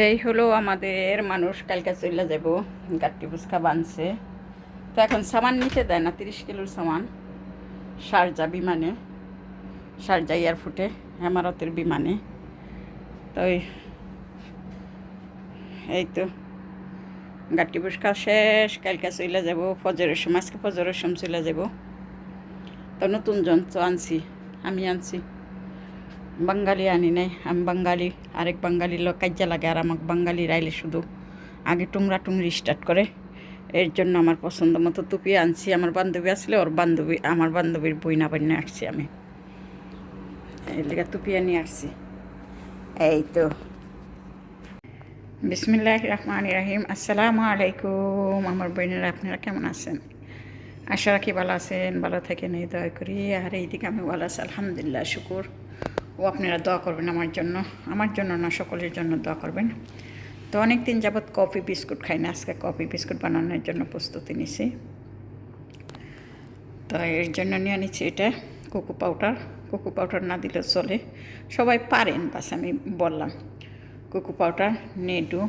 এই হলো আমাদের মানুষ, কালকে চলে যাব গাট্টি ফুচকা বানছে। তো এখন সামান নিতে দেয় না, তিরিশ কিলোর সামান। সারজা বিমানে, সারজা এয়ারপোর্টে, হেমারতের বিমানে। তো এই- এই তো, গাট্টি ফুচকা শেষ, কালকে চলে যাব ফজরের সময়, আজকে ফজরের সময় চলে যাব তো নতুন যন্ত্র আনছি, আমি আনছি। বাঙালি আনি নাই। আমি বাঙালি, আরেক বাঙালির লোক কাজ্যা লাগে আর আমাকে বাঙালি রাইলে শুধু। আগে টুংরা টুংরি স্টার্ট করে। এর জন্য আমার পছন্দ মতো টুপি আনছি। আমার বান্ধবী আসলে ওর বান্ধবী, আমার বান্ধবীর বই না বান্যা আসছি আমি। এই লেগে টুপি আসছি এই তো। বিসমিল্লাহ রহমান রাহিম। আসসালামু আলাইকুম। আমার বোনেরা, আপনারা কেমন আছেন? আশা রাখি ভালো আছেন। ভালো থাকেন, এই দয়া করি। আর এইদিকে আমি ভালো আছি। আলহামদুলিল্লাহ, শুকুর। ও আপনারা দোয়া করবেন আমার জন্য আমার জন্য না, সকলের জন্য দোয়া করবেন। তো অনেক দিন যাবৎ কফি বিস্কুট খাই না, আজকে কফি বিস্কুট বানানোর জন্য প্রস্তুতি নিছি। তো এর জন্য নিয়ে নিচ্ছি এটা, কোকো পাউডার। কোকো পাউডার না দিলে চলে। সবাই পারেন, বাস আমি বললাম। কোকো পাউডার, নেডু,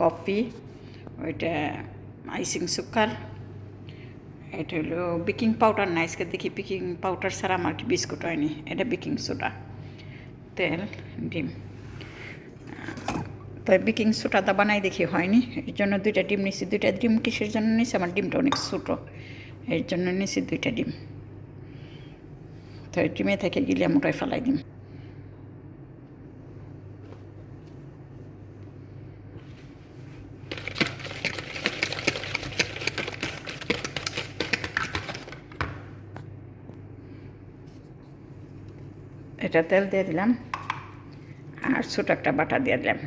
কফি, ওইটা আইসিং সুকার। এটা হলো বেকিং পাউডার না, আজকে দেখি বেকিং পাউডার ছাড়া আমার বিস্কুট হয়নি, এটা বেকিং সোডা। তেল, ডিম। তো বেকিং সোডাটা বানাই দেখি হয়নি। এর জন্য দুইটা ডিম নিছি। দুইটা ডিম কিসের জন্য নিছি? আমার ডিমটা অনেক ছোটো। এর জন্য নিছি দুইটা ডিম। তো ডিমে থেকে গিলে ওটাই ফেলাই দিম। এটা তেল দিয়ে দিলাম আর ছোটো একটা বাটা দিয়ে দিলাম।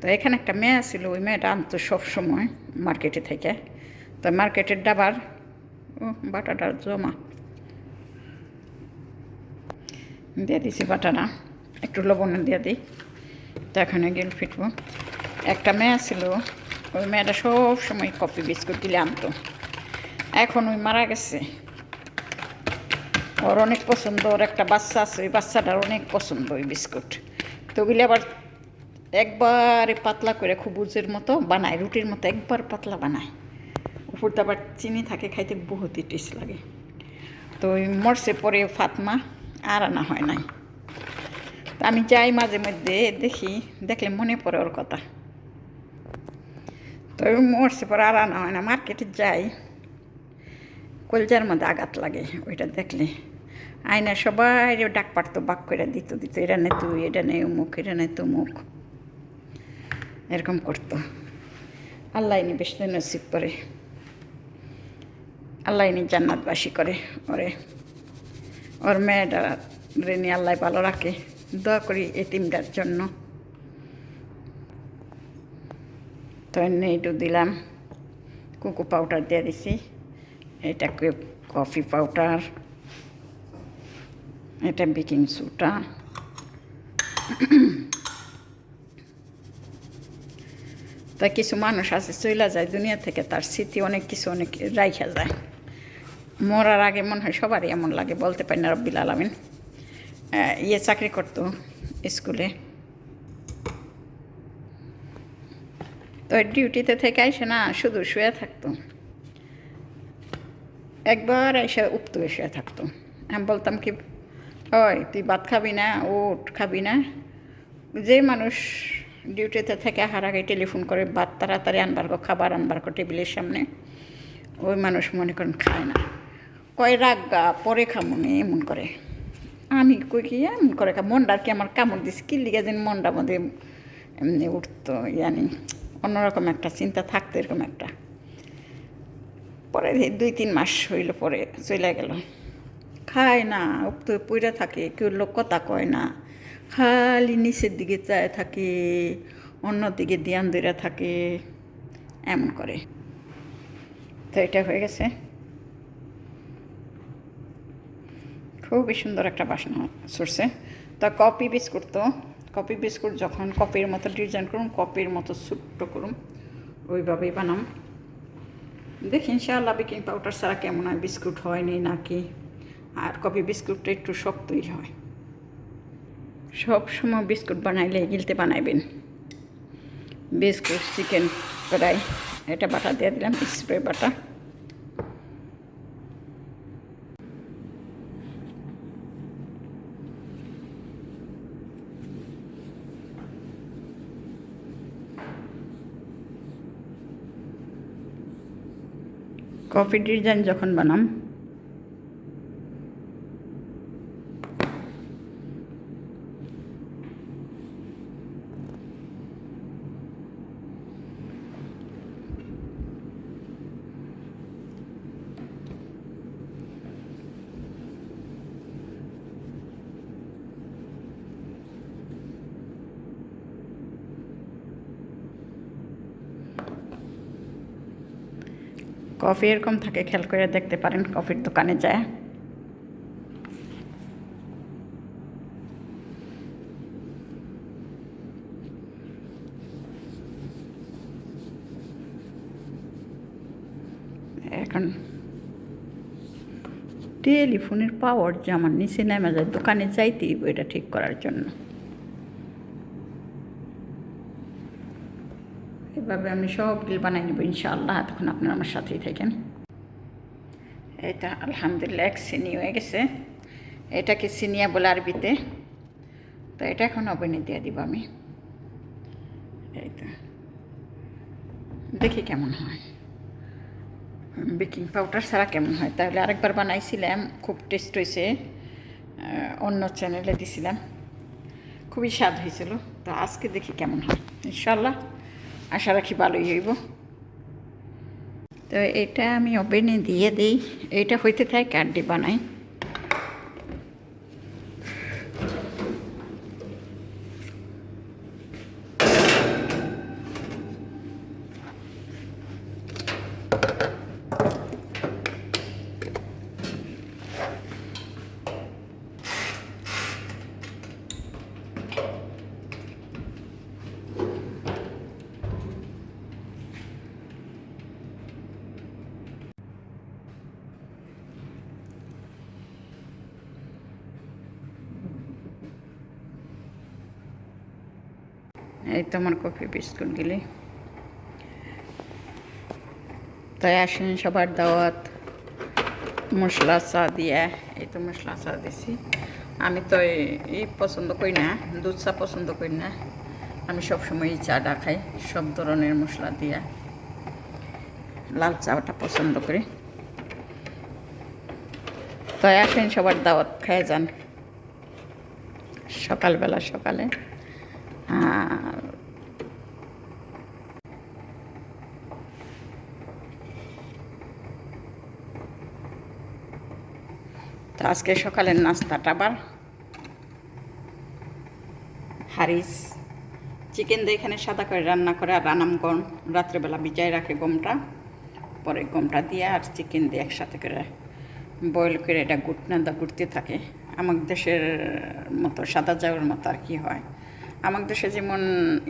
তো এখানে একটা মেয়ে ছিল ওই মেয়েটা আনতো সবসময় মার্কেটে থেকে। তো মার্কেটের ডাবার, ও, বাটাটা জমা। দিয়ে দিছি বাটাটা, একটু লবণ দিয়ে দিই। তো এখানে গেল ফিটবো। একটা মেয়ে ছিল ওই মেয়েটা সব সময় কফি বিস্কুট দিলে আনতো। এখন ওই মারা গেছে। ওর অনেক পছন্দ, ওর একটা বাচ্চা আছে, ওই বাচ্চাটার অনেক পছন্দ ওই বিস্কুট। তো ওগুলি আবার একবারে পাতলা করে খুবুজের মতো বানায়, রুটির মতো একবার পাতলা বানায়। উপরটা আবার চিনি থাকে, খাইতে বহুতই টেস্ট লাগে। তো ওই মরছে পরে ফাতমা, আর আনা হয় নাই। তা আমি যাই মাঝে মধ্যে দেখি, দেখলে মনে পড়ে ওর কথা। তো মরছে পরে আর আনা হয় না মার্কেটে যাই। কলজার মধ্যে আঘাত লাগে, ওইটা দেখলে। আয়না সবাই ডাক পারতো, বাক করে দিত দিত এটা নে তুই, এটা নেই উমুক এটা নেই তো তুমুক। এরকম করতো। আল্লাহ নি বেশ নসিব করে। আল্লাহ নি জান্নাতবাসী করে, ওরে। ওর মেয়েটা রেনি আল্লাহ ভালো রাখে। দোয়া করি এতিমটার জন্য। তো এনে একটু দিলাম। কুকু পাউডার দিয়ে দিছি। এটা কফি পাউডার এটা বেকিং সোডা তা কিছু মানুষ আছে, চইলা যায়, দুনিয়া থেকে তার স্মৃতি অনেক কিছু অনেক রাইখা যায়। মরার আগে মনে হয় সবারই এমন লাগে, বলতে পারি না রব্বিল আলমিন। ইয়ে চাকরি করতো স্কুলে। তো ডিউটিতে থেকে আসে না, শুধু শুয়ে থাকতো। একবার এসে উঠতো এসে থাকতো। আমি বলতাম কি, ওই, তুই ভাত খাবি না? ওট খাবি না? যে মানুষ ডিউটিতে থেকে, হার আগে টেলিফোন করে, ভাত তাড়াতাড়ি আনবার গো, খাবার আনবার গো টেবিলের সামনে। ওই মানুষ মনে করেন খায় না। কয়, রাগ গা, পরে খামুনি এমন করে। আমি কই কি, এমন করে আর কি আমার কামড় দিস কি লিগে যেন মনটা মধ্যে এমনি উঠতো, ইয়ানি। অন্যরকম একটা চিন্তা থাকতো, এরকম একটা। পরে দুই তিন মাস হইল পরে চলে গেল। খায় না তো পইরা থাকে, কেউ লোক কথা কয় না। খালি নিচের দিকে চায় থাকে অন্যদিকে ধ্যান ধরে থাকে, এমন করে। তো এটা হয়ে গেছে। খুবই সুন্দর একটা বাসনা সরছে। তা কপি বিস্কুট তো, কপি বিস্কুট যখন কপির মতো ডিজাইন করুন, কপির মতো ছোট্ট করুন, ওইভাবেই বানাম। দেখি, ইনশাআল্লাহ বেকিং পাউডার ছাড়া কেমন হয়? বিস্কুট হয়নি নাকি? আর কফি বিস্কুটটা একটু শক্তই হয়। সব সময় বিস্কুট বানাইলে গিলতে বানাইবেন। বিস্কুট, চিকেন ফ্রাই এটা বাটা দিয়ে দিলাম, স্প্রে বাটা। কফি ডিজাইন যখন বানাম। কফি এরকম থাকে, খেয়াল করে দেখতে পারেন কফির দোকানে যায়। এখন টেলিফোনের পাওয়ার যে আমার নিচে নেমে যায়, দোকানে যাইতেই এটা ঠিক করার জন্য। এভাবে আমি সব গিল বানাই নেব ইনশাআল্লাহ তখন আপনারা আমার সাথেই থাকেন। এটা আলহামদুলিল্লাহ এক সিনি হয়ে গেছে। এটাকে সিনিয়া বলে আরবিতে। তো এটা এখন ওভেনে দিয়ে দিব আমি। এই তো। দেখি কেমন হয়। বেকিং পাউডার ছাড়া কেমন হয়? তাহলে আরেকবার বানাইছিলাম, খুব টেস্ট হয়েছে। অন্য চ্যানেলে দিছিলাম। খুবই স্বাদ হয়েছিল। তো আজকে দেখি কেমন হয়। ইনশাল্লাহ আশা রাখি ভালোই হইব। তো এটা আমি ওভেনে দিয়ে দিই। এটা হইতে থাকে ক্যান্ডি বানাই। এই তো আমার কফি, বিস্কুট গেলে। তাই আসেন সবার দাওয়াত। মশলা চা দিয়ে, এই তো মশলা চা দিছি। আমি তো এই পছন্দ করি না, দুধ চা পছন্দ করি না। আমি সবসময় এই চাটা খাই, সব ধরনের মশলা দিয়া। লাল চাটা পছন্দ করি। তাই আসেন সবার দাওয়াত খায় যান। সকালবেলা সকালে। তো আজকে সকালের নাস্তাটা আবার হারিস। চিকেন দিয়ে এখানে সাদা করে রান্না করে আর রানাম গম। রাত্রেবেলা ভিজায় রাখে গমটা। পরে গমটা দিয়ে আর চিকেন দিয়ে একসাথে করে বয়েল করে এটা গুটনা দা গুটতে থাকে। আমার দেশের মতো সাদা চাউর মতো আর কি হয়। আমার দেশে যেমন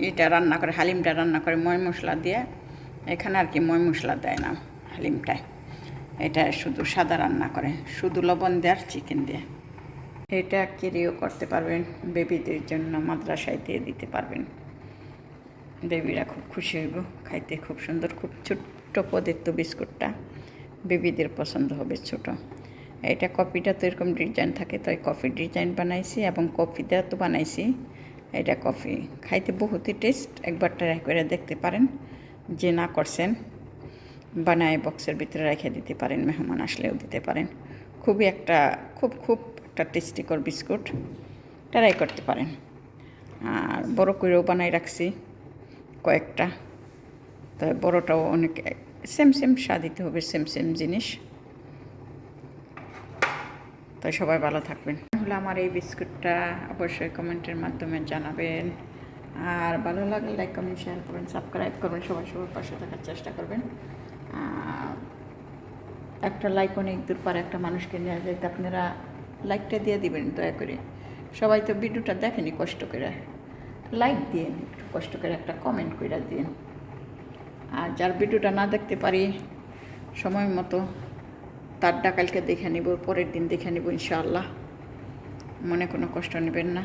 এটা রান্না করে, হালিমটা রান্না করে, ময় মশলা দিয়ে, এখানে আর কি ময় মশলা দেয় না হালিমটায়। এটা শুধু সাদা রান্না করে, শুধু লবণ দিয়ে আর চিকেন দিয়ে। এটা কেরিও করতে পারবেন, বেবিদের জন্য মাদ্রাসায় দিয়ে দিতে পারবেন। বেবিরা খুব খুশি হইব, খাইতে খুব সুন্দর, খুব ছোট্ট পদের তো বিস্কুটটা। বেবিদের পছন্দ হবে ছোট। এটা কফিটা তো এরকম ডিজাইন থাকে তাই কফির ডিজাইন বানাইছি এবং কফিটা তো বানাইছি। এটা কফি। খাইতে বহুতই টেস্ট একবার ট্রাই করে দেখতে পারেন। যে না করছেন, বানায় বক্সের ভিতরে রেখে দিতে পারেন, মেহমান আসলেও দিতে পারেন। খুবই একটা, খুব খুব একটা টেস্টিকর বিস্কুট। ট্রাই করতে পারেন। আর বড় করেও বানাই রাখছি, কয়েকটা। তো বড়টাও অনেক সেম সেম স্বাদ দিতে হবে সেম সেম জিনিস। তাই সবাই ভালো থাকবেন। হলে আমার এই বিস্কুটটা অবশ্যই কমেন্টের মাধ্যমে জানাবেন। আর ভালো লাগলে লাইক, কমেন্ট শেয়ার করবেন সাবস্ক্রাইব করবেন, সবাই সবার পাশে থাকার চেষ্টা করবেন। একটা লাইক অনেক দূর পর একটা মানুষকে নেওয়া যায় আপনারা লাইকটা দিয়ে দিবেন দয়া করে। সবাই তো ভিডিওটা দেখেনি কষ্ট করে। লাইক দিন একটু কষ্ট করে একটা কমেন্ট করে দিন আর যার ভিডিওটা না দেখতে পারি, সময় মতো তার ডাকালকে দেখে নিব, পরের দিন দেখে নিব ইনশাআল্লাহ। মনে কোনো কষ্ট নেবেন না।